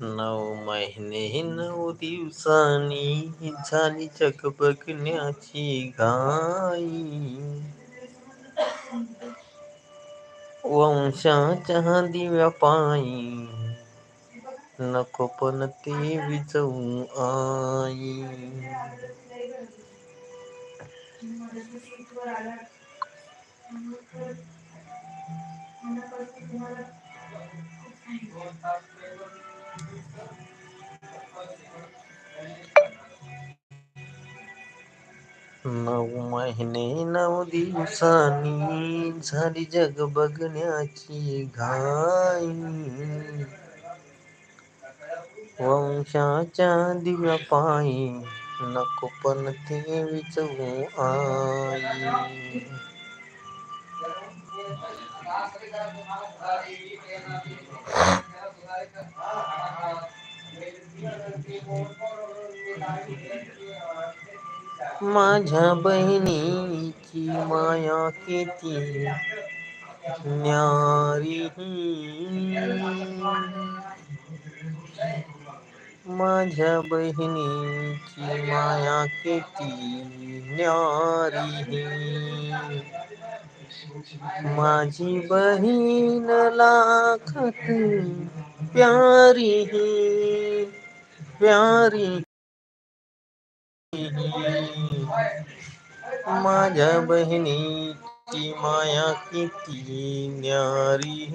नऊ महिने नऊ दिवसांनी झाली बघण्याची घाई। वंशाच्या दिव्या पायी नको पण ते विजवू आई। नऊ महिने नऊ दिवसांनी झाली जग बघण्याची घाई। वंशाच्या दिव्या पायी नको पण ते विचवू आई। माझ्या बहिणीची माया किती न्यारी माझ्या बहिणीची माया किती न्यारी माझी बहीण लाखात प्यारी प्यारी माझ्या बहिणीची माया किती न्यारी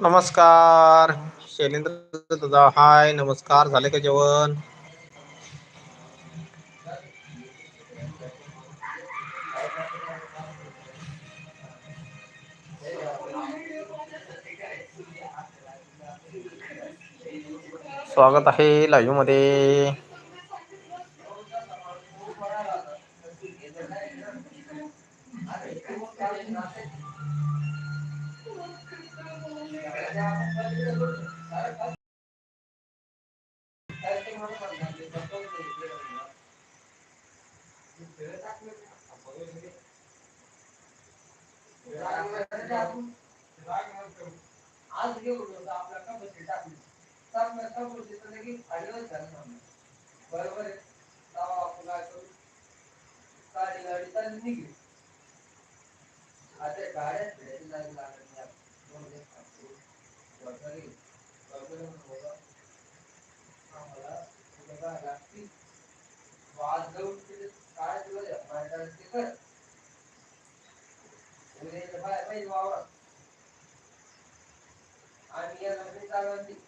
नमस्कार. शैलेंद्र दादा हाय. नमस्कार. झाले का जेवण? स्वागत आहे लाईव्हमध्ये. आज घेऊन आपल्या सब में सब कुछ जितने हळद धर्म बरोबर बराबर नाव आप लगा करू सारी गाडी चालली बराबर आता गाड्या फिरायची जागी लागत नाही म्हणजे वगैरे वगैरे आम्हाला बघा कार्य जो है तिथे काय दिवस मांडा ते कर उद्या पाहिजे वावर आणि या नोकरी चालवतील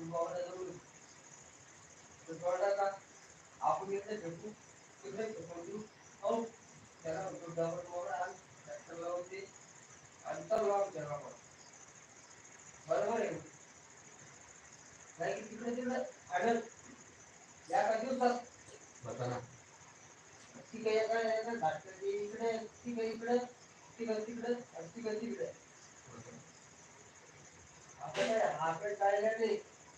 तुमको ऑर्डर करूँगी तो ऑर्डर का आपको कितने फेंकू कितने फेंकू और चला तो डबल मोर आज डॉक्टर लोग से अंतर लोग चला पर बरोबर आहे नाही की तिकडे तिकडे आढळ या का दिवसात बताना ती काही याकडे याकडे डॉक्टरची इकडे ती काही इकडे ती काही तिकडे ती काही तिकडे आपण आपण काय नाही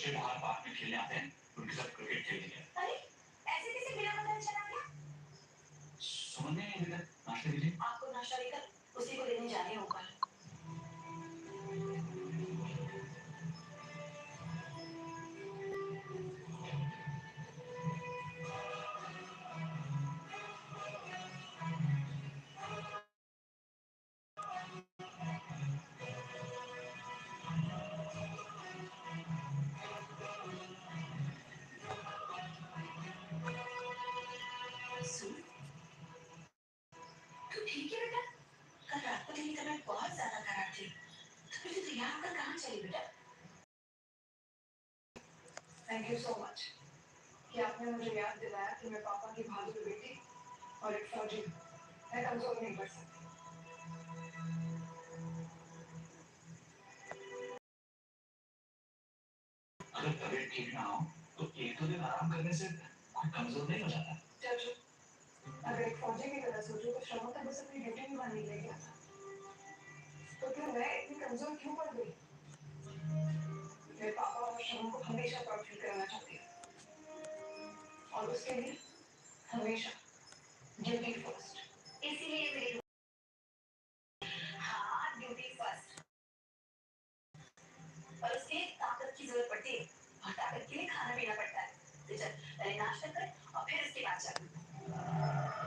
बच्चे बाहर पार्क में खेलने आते हैं उनके साथ क्रिकेट खेलेंगे अरे ऐसे कैसे बिना बताए चला गया? सुमन ने अभी नाश्ता के लिए? आपको नाश्ता लेकर उसी को लेने जाने होगा। सुन। तू ठीक है बेटा? कल रात को तेरी तबीयत बहुत ज़्यादा खराब थी। तो तू तैयार होकर कहाँ चली बेटा? थैंक यू सो मच कि आपने मुझे याद दिलाया कि मैं पापा की बहादुर बेटी और एक फौजी हूँ। मैं कमज़ोर नहीं पड़ सकती। अगर तबीयत ठीक ना हो तो एक दो दिन आराम करने से कोई कमज़ोर नहीं हो जाता। अगर एक फौजी की तरह सोचो तो श्रमों तक बस अपनी ड्यूटी निभाने ले गया था तो फिर मैं इतनी कमज़ोर क्यों पड़ गई? मैं पापा और श्रमों को हमेशा प्राउड फील कराना चाहती हूँ। और उसके लिए हमेशा ड्यूटी फ़र्स्ट इसीलिए मेरी हाँ ड्यूटी फ़र्स्ट और उसके लिए ताकत की ज़रूरत पड़ती है। और ताकत के लिए खाना पीना पड़ता है। तो चल, पहले नाश्ता कर और फिर उसके बाद चल।